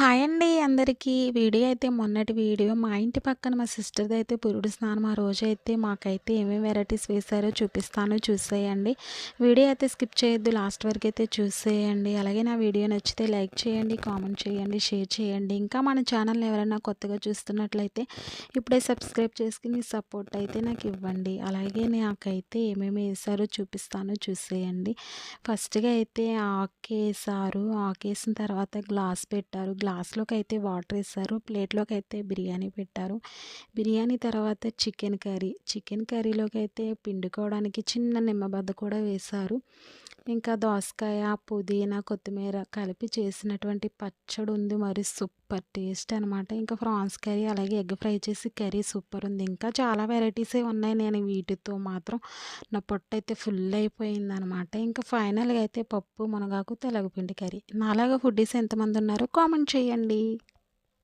Hi అండి అందరికీ. Video అయితే మొన్నటి వీడియో మా ఇంటి పక్కన మా సిస్టర్‌ది అయితే పురుడు స్నానం. ఆ రోజైతే మాకైతే ఏమేమి వెరైటీస్ వేశారో చూపిస్తాను చూసేయండి. వీడియో అయితే స్కిప్ చేయొద్దు లాస్ట్ వరకు అయితే చూసేయండి. అలాగే నా వీడియో నచ్చితే లైక్ చేయండి, కామెంట్ చేయండి, షేర్ చేయండి. ఇంకా మన ఛానల్‌ని ఎవరైనా కొత్తగా చూస్తున్నట్లయితే ఇప్పుడే సబ్స్క్రైబ్ చేసుకుని సపోర్ట్ అయితే నాకు ఇవ్వండి. అలాగే నాకైతే ఏమేమి వేశారో చూపిస్తాను చూసేయండి. ఫస్ట్‌గా అయితే ఆకేసారు ఆకేసిన తర్వాత గ్లాస్ పెట్టారు. గ్లాస్‌లోకి అయితే వాటర్ ఇస్తారు ప్లేట్‌లోకి అయితే బిర్యానీ పెట్టారు. బిర్యానీ తర్వాత చికెన్ కర్రీ. చికెన్ కర్రీలోకి అయితే పిండుకోవడానికి చిన్న నిమ్మబద్ద కూడా వేశారు. ఇంకా దోసకాయ, పుదీనా, కొత్తిమీర కలిపి చేసినటువంటి పచ్చడి ఉంది. మరి సూపర్ టేస్ట్ అనమాట. ఇంకా ఫ్రాన్స్ కర్రీ అలాగే ఎగ్ ఫ్రై చేసి కర్రీ సూపర్ ఉంది. ఇంకా చాలా వెరైటీసే ఉన్నాయి. నేను వీటితో మాత్రం నా పొట్టయితే ఫుల్ అయిపోయిందనమాట. ఇంకా ఫైనల్‌గా అయితే పప్పు, మునగాకు, తెలగపిండి కర్రీ. నాలాగా ఫుడ్డీస్ ఎంతమంది ఉన్నారో కామెంట్ చేయండి.